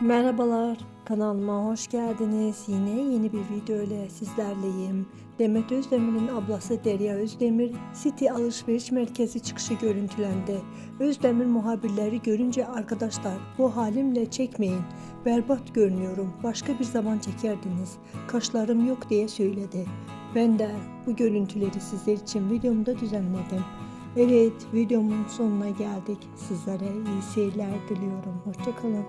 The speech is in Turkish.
Merhabalar, kanalıma hoş geldiniz. Yine yeni bir video ile sizlerleyim. Demet Özdemir'in ablası Derya Özdemir, City Alışveriş Merkezi çıkışı görüntülendi. Özdemir muhabirleri görünce arkadaşlar bu halimle çekmeyin, berbat görünüyorum, başka bir zaman çekerdiniz, kaşlarım yok diye söyledi. Ben de bu görüntüleri sizler için videomda düzenledim. Evet, videomun sonuna geldik. Sizlere iyi seyirler diliyorum. Hoşçakalın.